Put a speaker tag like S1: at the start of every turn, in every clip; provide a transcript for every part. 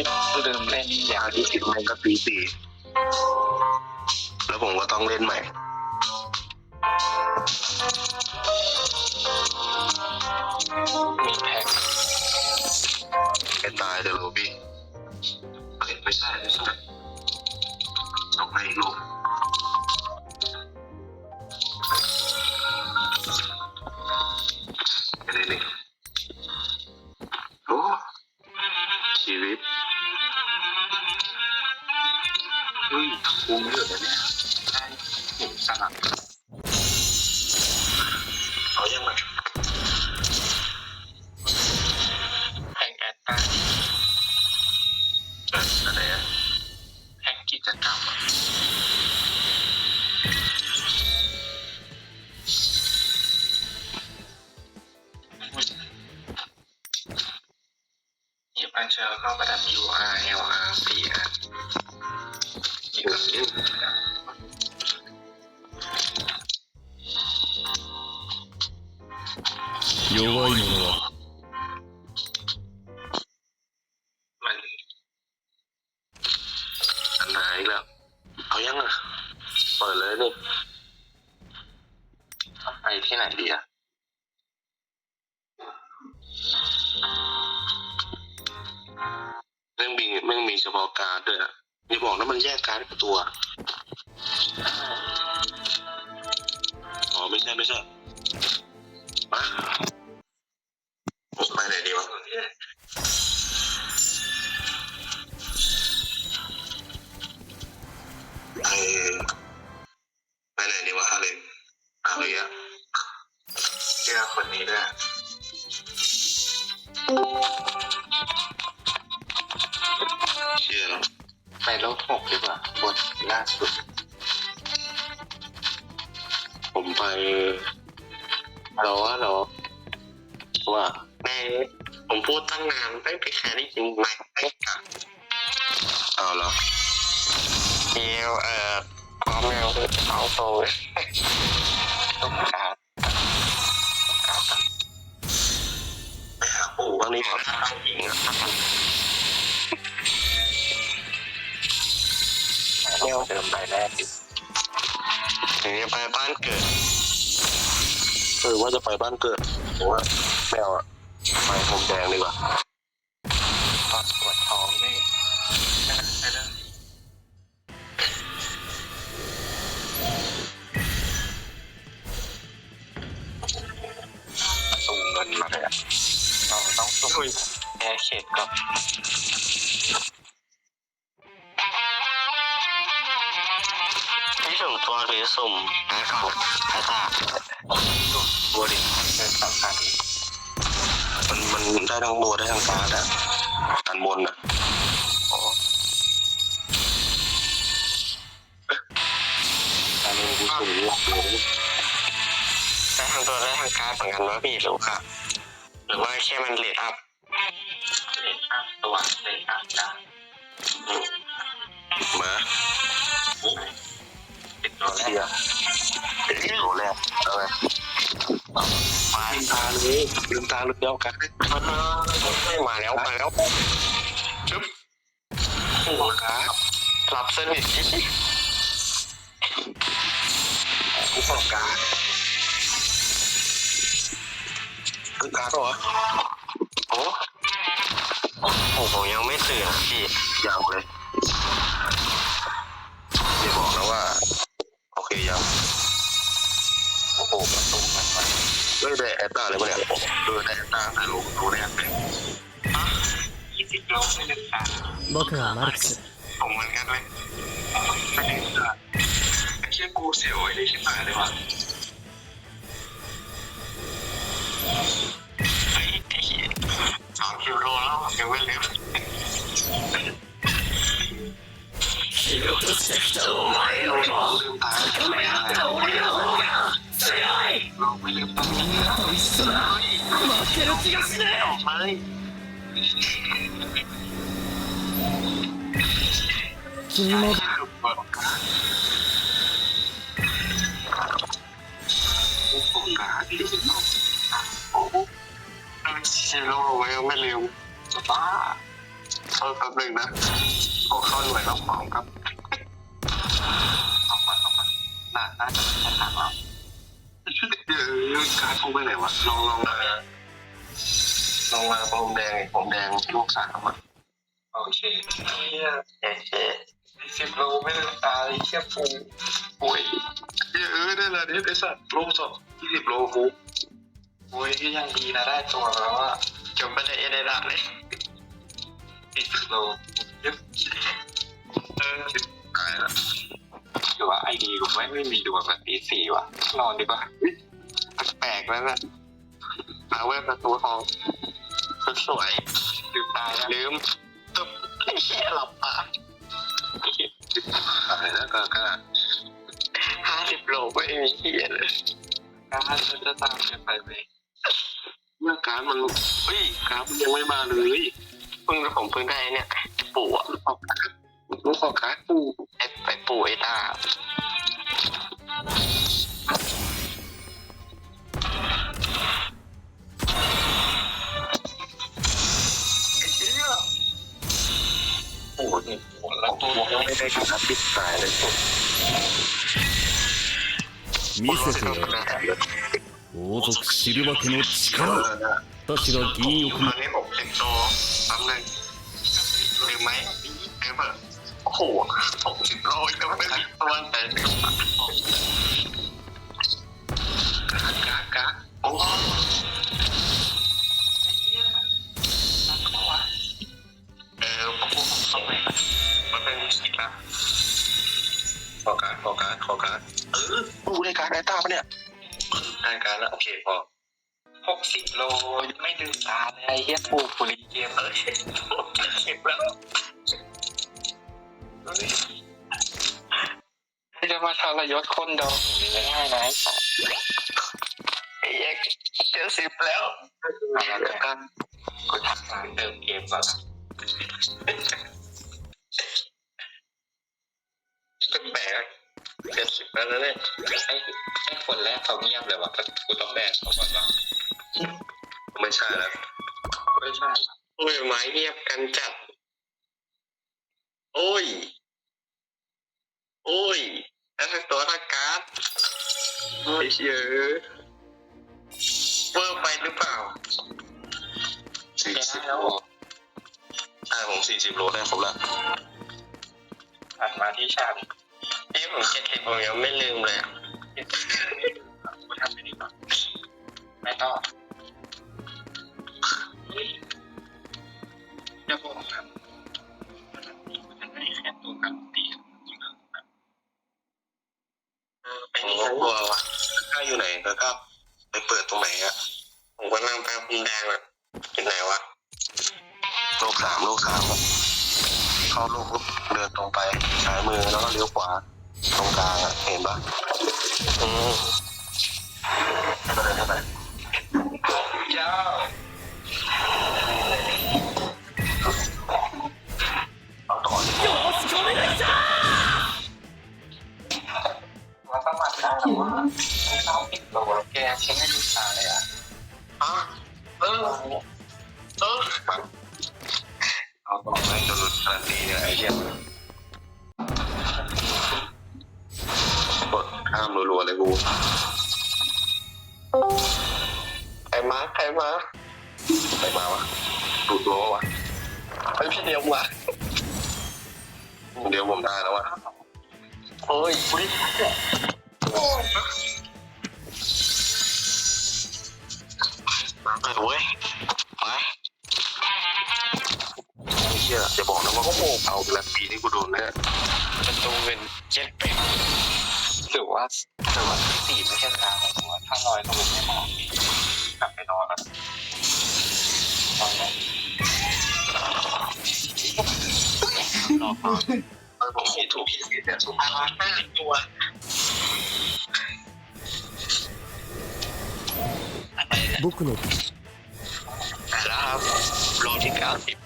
S1: ไม่
S2: ประเดิมเล่นยาวดิ
S1: อีกมันก็ตีสี่แล้วผมก็ต้องเล่นใหม่
S2: มีแพ็ค
S1: ไอ้ตายเดอะโรบี้เอ้ยไม่ใช่ไม่ใช่ส่งให้อีกลูก ฮ้ยคุ้มเยอ
S2: มันอัน
S1: ไหนกแล้ว เอายังอะ เปิดเลยดิ
S2: ไปที่ไหนดีอะ
S1: แม่งบินเรื่องมีเฉพาะการด้วยอะอย่าบอกนะมันแยกการดกับตัว อ๋อ ไม่ใช่ ไม่ใช่ มา ไปไหน
S2: ต้
S1: อ
S2: งการต้องการ
S1: ไปหาปู่บ้างนี่ก่อน
S2: ถ้าตั้งหญิงอะถ้าตั้งเที่ยวเดิมใบแรกดิ
S1: ถึงจะไปบ้านเกิดเออว่าจะไปบ้านเกิดแต่ว่าไม่เอะไปผมแดงดีกว่า
S2: ตอนปวด เราต้องสุ่มแอร์เขตก่อน
S1: ที่ส่งตัวหรือสุ่มแอร์ของแอร์ตา
S2: บัวดิเดินสำคัญ
S1: มันมันได้ทั้งโบได้ทั้งการ์ดอะกันบนอะ
S2: โอ้
S1: การเล่นกูสุ่มหลักเลย
S2: ได้ทางตัวได้ทางการเหมือนกันว่าพี่รู้ครับ หรือว่าแค่มันเลดอัพเลดอัพตัวเลดอัพดาว
S1: มา
S2: เป็นตัวแร
S1: เชีย
S2: ก
S1: ร์โหแรกเอาไง
S2: มา
S1: ลืมตาเลยลืมตาลืมเดียวกัน
S2: มาแล้วมาแล้วจุ๊บ
S1: หัวการ์ด
S2: หลับสนิทที่
S1: กูขอการ์ ดคือการ์ดเหรอ
S2: โอ้โอ้โหยังไม่ตื่นอะพี่
S1: ยาวเลยอย่าบอกนะว่า โอเคยัง
S2: โอ้โหประตูมันมา
S1: เฮ้ยได้แอตตาเลยปะเนี่ยเออได้แอตตาแต่ลูกดูแลเป็น
S2: ยี่สิบโลไม่ได้สาม
S3: 僕はマルクス
S2: ผมเหมือนกันเลยไม่ได้สามไอ้เชี่ยกูเสียวไอ้นี่ชิบหายเลยว่ะ Kjordalen er vel det. Kjordalen stekte over meg, Jordan. Takk om jeg er dårlig av Se jeg! Nå
S3: vil jeg bare vise deg. Maker og tigasne! Kimo. ชื่โล
S2: กไว้
S3: ก็
S2: ไม่เร็วะบ้าเพิ่แป๊บหนึงนะขอเข้าหน่วยรับของครับเอาก่อเอาก่อนน่าน่าจะเป็นแผนทางเราเดี๋ยวการพุ่งไปไหนวะลองลองมาลองมาผมแดงผมแดงลูกสาวมา
S4: โอเคเนี่ย
S2: เอ๊ะ
S4: สิบโลไม่ลืมตายเทียบฟู
S2: ป่วยเหี้ยเออได้ละเดี๋ยวไอ้สัตว์โลกสองยี่สิบโลฟู
S4: อ้ยก็ยังดีนะได้ตัวแล้วว่า
S2: จบไปได้เอเดดะเลย
S4: สี่สิบโลเยอะ
S2: เออตายละ
S4: อยู่ว่าไอดีกูไม่ไม่มีดวงแบบตีสี่ว่ะ นอนดีกว่า
S2: แปลกแล้วนะมาเว็บประตูทองสวย
S4: ลืมตาแล้ว
S2: ลืมตึ๊บไอ้เชี่ยหลับตาอะไรนะกากาห้าสิบโลไม่มีเฮียเลย
S4: การจะตามกันไปไหม
S2: เมื่อการมันเฮ้ยการมันยังไม่มาเลยเพิ่งผมเพิ่งได้เนี่ยปู่อะลูกของการลูกของการปู่ไอ้ไปปู่ไอ้ตาไอ้เชี่ย
S4: โอ้โหนี่หัวแล้วตัว
S2: ยังไม่ได้การปิดตายเลย
S3: 見せてやる 王族シルバ家の力を私が銀翼
S2: ตอนนี้ผมเจ็บโตแป๊บนึงลืมไหมลืมเปล่าโอ้โหหกสิบโลยังไม่ถึงตัวแต่กากาโอ้เออผมพูดเข้าไปมันเป็นสิบละขอการขอการขอการเออดูได้การได้ตาปะเนี่ย ได้การแล้วโอเคพอ
S4: หกสิบโลไม่ลืมตาเลยไอ้เหี้ยฟูฟูริเกม
S2: เออสิบแล้ว
S4: จะมาทรยศคนดองอย่างนี้ไม่ได้นะไอ้
S2: เอ็กเจ็ดสิบแล้ว
S4: อะไรกันกูทักทางเติมเกมก่อน
S2: แปลกเจ็ดสิบ แล้วนะเนี่ย
S4: ไอ้ไอ้คนแรกเขาเงียบเลยว่ะกูต้องแบนเขาก่อนว่า
S2: ไม่ใช่แล้ว
S4: ไม่ใช่
S2: โอ้ยไม้เงียบกันจัด โอ้ย โอ้ยแล้วทั้งตัวทั้งการ์ดโอ้ยเยอะเวอร์ไปหรือเปล่าสี่
S4: แก
S2: สิบ
S4: แล้ว
S2: โลใช่ผมสี่สิบโลได้ครบแล้ว
S4: ถัดมาที่ฉัน
S2: พี่ ผมเจ็ดสิบผมยังไม่ลืมเลยอะ
S4: กูทำไม่ดีกว่าไม่ต้องจะบอกครับมันไม่แค่ตัวกันตีจริงๆแบบ
S2: ไอ้นี่ทั้งตัววะก้าอยู่ไหนแล้วก็ไปเปิดตรงไหนอะผมก็นั่งแป๊บคุณแดงอะอยู่ไหนวะ
S1: โลกสามโลกสามอะเข้าโลกปุ๊บเดินตรงไปซ้ายมือแล้วก็เลี้ยวขวา ตรงกลางอะ เห็นปะ
S2: อืม
S1: ก็เดินเข้าไป
S4: ยาว
S1: เอาต่อ
S3: มัน
S4: ประมาณนั้นแว่าเช้าปิดตัวแกเช็คให้ดูตาเลยอะ
S2: ฮะเออเออ
S1: เอาต่อไปจนทันทีเนี่ยไอ้เหี้ย ข้ามรัวๆเลยกู
S2: ใครมาใครมา
S1: ไปมาวะดูดตัววะ
S2: ไอพี่เดียวมา
S1: เดี๋ยวผมได้แล้ววะ
S2: โอ้ยอุ้ยมาไปเว้ยไป
S1: ไอ้เหี้ยอย่าบอกนะว่าโอ้โหเอาการันตีที่กูโดนเนี่ย
S2: ประตูเป็นเจ็ดเป็ด
S4: หรือว่าหรือว่าสีไม่ใช่เวลาของตัวถ้าลอยลงไม่เหมองกลับไปนอนนะนอนได้นอฟัง
S1: เออผมคิดถูกพี่สิแต่สุ
S2: ภาพไม่หนึ่ตัว
S3: อะไร
S2: นบุกนุกนะครับรอที่เก้าสิบ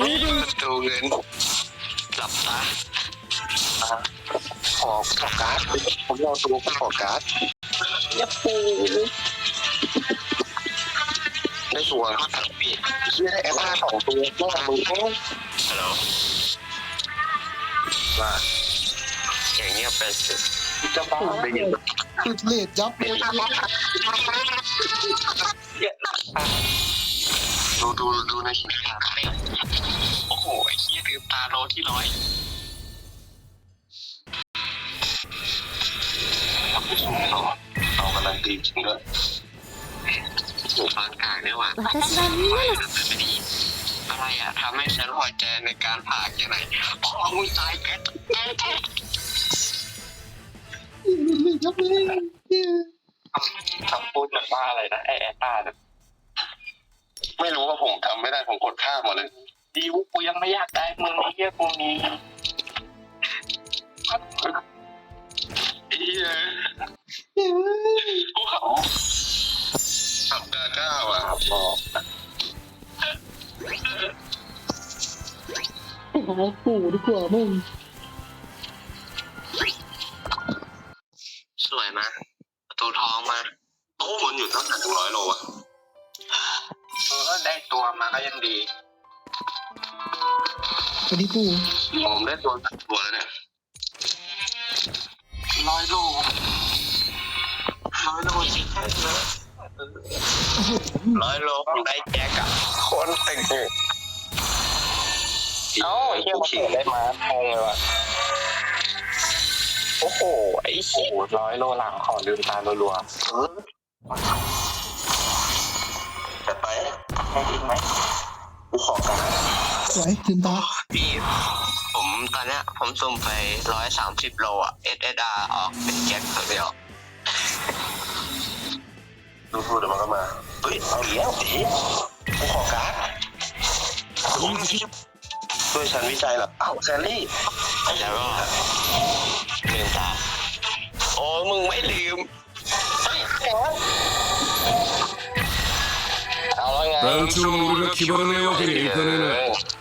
S3: นี่
S2: ประตูเงินหลับตา
S1: ขอขอการ์ดผมเอาตัวไปขอการ์ด
S2: ยับปู
S1: ได้ตัว
S2: ปี
S1: เชื่อแอปห้าสองตัวก็มึงก็
S2: ฮัลโหล
S1: ว่า
S2: อย่างเงี้ยเป็นสิบ
S1: จะบ้าได้ยิน
S5: คือเลดยับเลย
S1: ดูดูดูในคลิป
S2: โอ้โหไอ้เหี้ยลืมตาโลที่ร้อย
S1: เอากำลังตีจริงด้วย
S2: หูฟังกลางเนี่ยว่ะ
S6: 私はみんなの
S2: ไม่ได้ยินอะไรอ่ะทำให้ฉันพอใจในการผ่าอย่างไรพอมึงตายแกแกแก
S5: เลดยับเลยเหี้ย
S4: คำพูดแบบว่าอะไรนะไอแอตตาเนี่ย
S1: ไม่รู้ว่าผมทำไม่ได้ผมกดข้ามหมดเลย
S4: ดิวกูยังไม่อยากได้มึงไอ้เหี้ยกูมี
S2: ไ อ้เหี้ย
S5: เฮ้ย
S2: กูเขา
S1: สัปดาห์เก้าอะ
S4: บอก
S5: ไปหาปู่ดีกว่ามึง
S2: สวยมาประตูทองมา
S1: โอ้มันอยู่เท่าไหร่ถึงร้อยโลอะ
S2: เออได้ตัวมาก็ยังดี
S5: สวัสดีปู่
S1: ผมได้ตัวตัวแล้วเนี่ย
S2: ร้อยโลร้อยโลจริงแค่เยอะร้อยโลผมได้แจ็คอะคนตึง
S4: เอ้าไอ้เหี้ยมาเปิดได้มาพงเลยวะ
S2: โอ้โห ไอ้
S4: โอ้
S2: เหี้ย
S4: โหร้อยโลหลังขอลืมตารัวๆ
S1: จะไป
S4: ให้ทิ้งไหม
S1: กูขอการ์ด
S5: สวยลืมตา
S2: พี่ อนเนี้ยผมสุ่มไปร้อยสามสิบโลอะ SSR ออกเป็นแจ็คตัวเดียว
S1: ดูพูดเดี๋ยวมันก็มาเฮ้ยเอาเหลียวสีกูขอการ์ดช่วยฉันวิจัยหรอเอ้าแซลลี่
S2: แล้วก็ลืมตาโอ้มึงไม่ลืม
S4: เอาแล้วไง
S3: 런치용으로 기본을 해요 그래 이번에는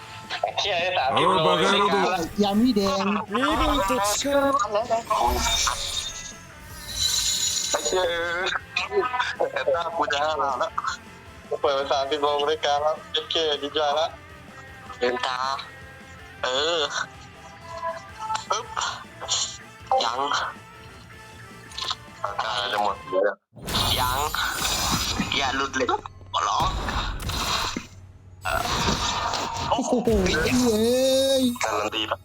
S4: เชี่ยสาม
S3: สิบโลในการ
S5: ยามีแดง
S3: นี่ดูจุดเชื่อ
S1: ไอ้เชี่ยเอ็ดหน้กูจะห้าล้าละเปิดไปสามสิบโลการล้วเจ๊เจ๊ดีใจละ
S2: เดินตา เออปึ๊บยัง
S1: ย
S2: ยัง อย่าหลุดเลยหรอ
S5: โอ้โหเว้ย
S1: การันตีปะ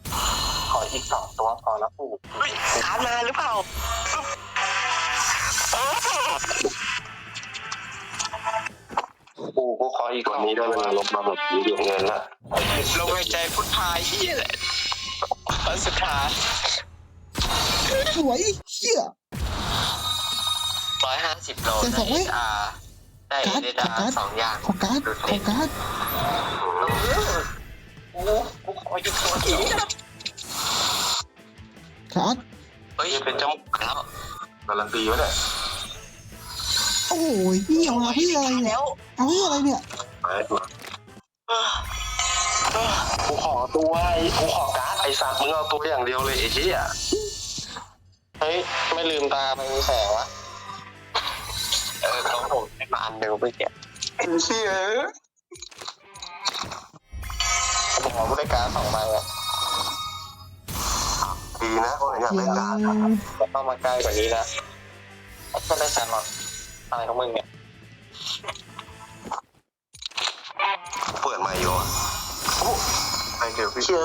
S4: ขออีกสองตัวพอแล้วปู่
S2: เฮ้ยขาดมาหรือเปล่า
S1: กูกูขออีกกว่านี้ได้เวลาลบมาแบบมีเดือดเงินละ
S2: ลมหายใจพุทธายเหียแหละวันสุดท้าย
S5: สวยเฮีย
S2: ร้อยห้าสิบโล
S5: เจ็ดสองเว้ย
S2: ได้
S5: การ์ด
S2: ได้
S5: ขอการ์ด
S2: สองอย่าง
S5: ขอการ์ดขอการ์ด
S2: กูขออีกตัวเดียว
S5: การ์ด
S2: เฮ้ยเป็นจมูกแล้ว
S1: การันตีวะเนี่ย
S5: โอ้โหเฮียเอาเฮียอะไรเนี่ย
S2: แล้ว
S5: เอาเฮียอะไรเนี่ย
S1: ไปตัว
S2: เออเออ
S1: กูขอตัวไอ้กูขอการ์ดไอ้สัตว์มึงเอาตัวอย่างเดียวเลยไอ้เหี้ยเฮ้ยไม่ลืมตาไปมีแสงวะ
S2: เออเขาผมให้ มาอันเดียวไปแกะ
S1: ไอ้เหี้ยผมขอผู้ได้การ์ดสองใบอะดีนะผมอยาก
S5: เฮี
S1: ได้
S5: ย
S1: การ์ด
S4: จะเข้ามาใกล้กว่านี้นะก็ได้แซมหรออะไรของมึงเนี่ย
S1: เปิดใหม่อยู่อะโอ้ไปเดี๋ยวพี่เชื่อ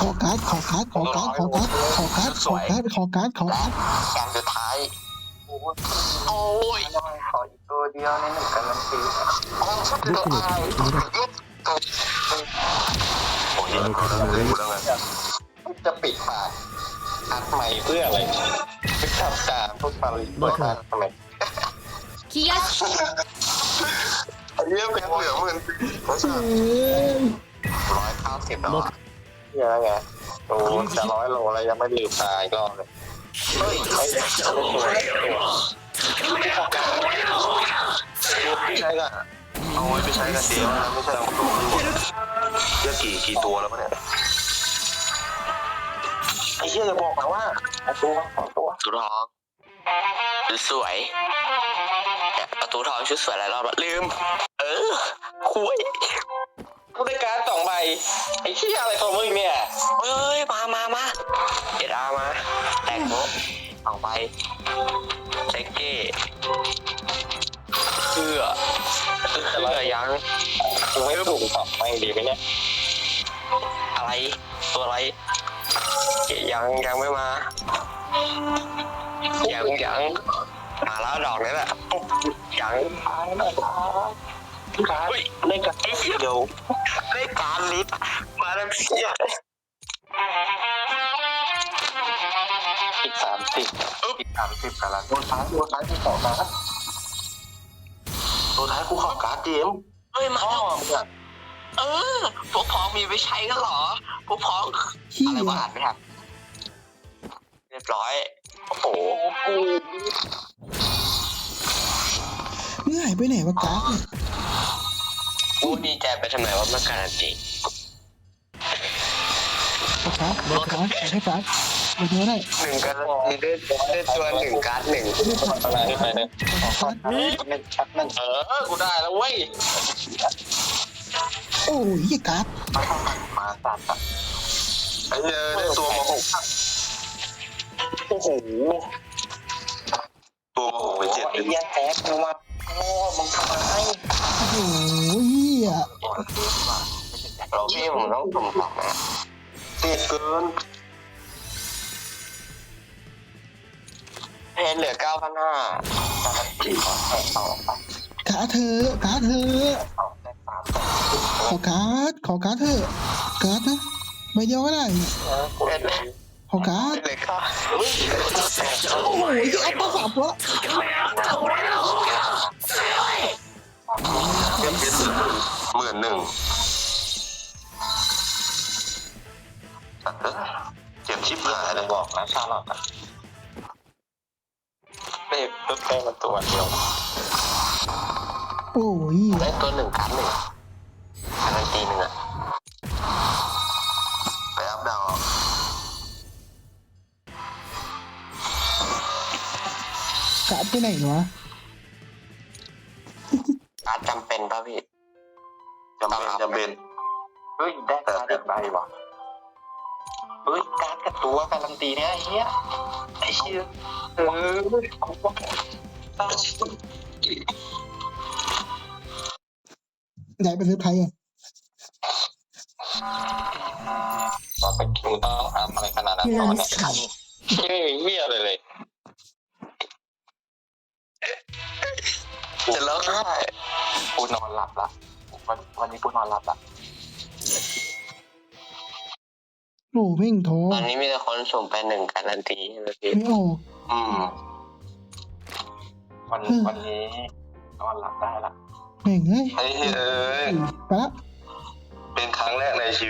S5: ขอการ์ดขอการ์ดขอการ์ดขอการ์ดขอการ์ดขอการ์ดขอการ์ดขอการ์ด
S2: อย่างสุดท้าย โอ้ย
S4: ขออีกตัวเดียวในหนึ่งการันตี
S3: ดูสิ
S1: โอ้ย
S3: มีคน
S1: ทำเลย
S4: จะปิดปากอัดใหม่เพื่ออะไรไปขับตาพวกปาริบอยทำไม
S6: ขี้
S1: ยัดเยี่ยมเป็นเหลือเหมือน
S2: ร้อยเก้าสิบแล้ว
S4: เนี่ยไงโอ้จะร้อยโลแล้วยังไม่ลืมตาอีกรอบเลย
S2: เฮ้ย
S4: ไม่ได้สวย
S1: ใช่ก็เอาไว้ไปใช้กับเดียวนะไม่ใช่เอาตัวไม่หมดเยอะกี่กี่ตัวแล้วปะเนี่ยไอ้เหี้ยจะบอกนะว่าเอาตัวเอาตัว
S2: ประตูทองชุดสวยเนี่ยประตูทองชุดสวยหลายรอบแล้วลืม เออคุย กูได้การ์ดสองใบไอ้ที่อะไรของมึงเนี่ยเฮ้ยมามามาเอ็ดอาร์มาแตกโมสองใบเซกเก้เพื่อเพื่อยัง
S4: กูไม่ถูกตอบไม่ดีไหมเนี่ย
S2: อะไรตัวอะไรยังยังไม่มายังยังมาแล้วดอกนี้แหละยัง เฮ้ยได้การไอ้เหี้ย
S1: เดี๋ยว
S2: ได้การลิฟต์มาแล้วเพี้ย
S4: อีกสามสิบอีกสามสิบกันละ
S1: ตัวท้ายตัวท้ายกูขอการ์ดตัวท้ายกูขอการ์ดเจม
S2: เฮ้ยมาแล้วเออพวกพ้องมีไปใช้กันเหรอพวกพ้องอะไรวะ
S5: อ่า
S2: นไม่ทันเรียบร้อยโอ้โห
S5: มึงหายไปไหนวะการ์ดเนี่ย
S2: กูดีใจไปทำไมว่ามันการันตี
S5: ขอการ์ดขอการ์ดขอให้การ์ดมาเยอะได้
S2: หนึ่งการันตีได้ได้ตัวหนึ่งการ์ดหนึ่ง
S4: อะไรไปเนี่ย
S5: ขอการ์ด
S4: เนชัดนั่น
S2: เออกูได้แล้วเว้ย
S5: โอ้ยเหี้ยการ์ด
S4: มาสามตัด
S1: ไอ้เหี้ยได้ตัวมาหก
S2: โอ้โห
S1: ตัวมาหกไปเจ็ด
S4: ไอ้เหี้ยแท็กมาโง่มึงทำอะไม
S5: โอ้โหเหี้ ย
S2: เราพี่ผมต้องสุ่มสองนะ
S1: ติดเกิน
S2: เพนเหลือเก้าพันห้า
S4: สี่สองแปดสองไป
S5: การ์ดเธอะการ์ดเธอะ
S4: สองแปดสาม
S5: ขอการ์ดขอการ์ดเธอะการ์ดนะใบเดียวก็ได้
S2: เพน
S5: ขอการ์ด
S2: เหลือเก้า
S5: โอ้ยเอาตัวสามตัว
S1: หมื่นหนึ่งเจ็บชิบหายเลย
S4: บอกนะชาลอตเด็กเพิ่มแค่มาตัวเดียว
S5: โอ้ย
S2: ได้ตัวหนึ่งการ์ดหนึ่งการันตีหนึ่งอะ
S1: ไปอัพดาว
S5: การ์ดไปไหนวะ
S2: การ์ดจำเป็นป่ะพี่
S1: จำเป็นจำเป็น
S4: เฮ้ยได้การ์ดอีกใบว่ะเฮ้ยการ์ดกับตัวการันตีเนี่ยไอ้เหี้ยไอ้เชี่ยเออกูว่า
S5: ใหญ่ไปซื้อไทยอะ
S4: ว่าเป็นคิวต้องทำอะไรขนาดนั้นตอนนี้ไม่มีเหี้ยเลยเลย
S2: จะร้องไห้
S4: กูนอนหลับละ วันวันนี้กูนอนหลับละ
S5: โอ้แม่งท้อ
S2: ตอนนี้มีแต่คนสุ่มไปหนึ่งการันตีใช่ไหมพี่
S5: ไม่ออก
S1: อืม
S4: วันวันนี้นอนหลับได้ละ
S5: แม่งเอ้ย
S1: ไอ้เฮ้ยเอ้ย
S5: ไปละ
S1: เป็นครั้งแรกในชีวิต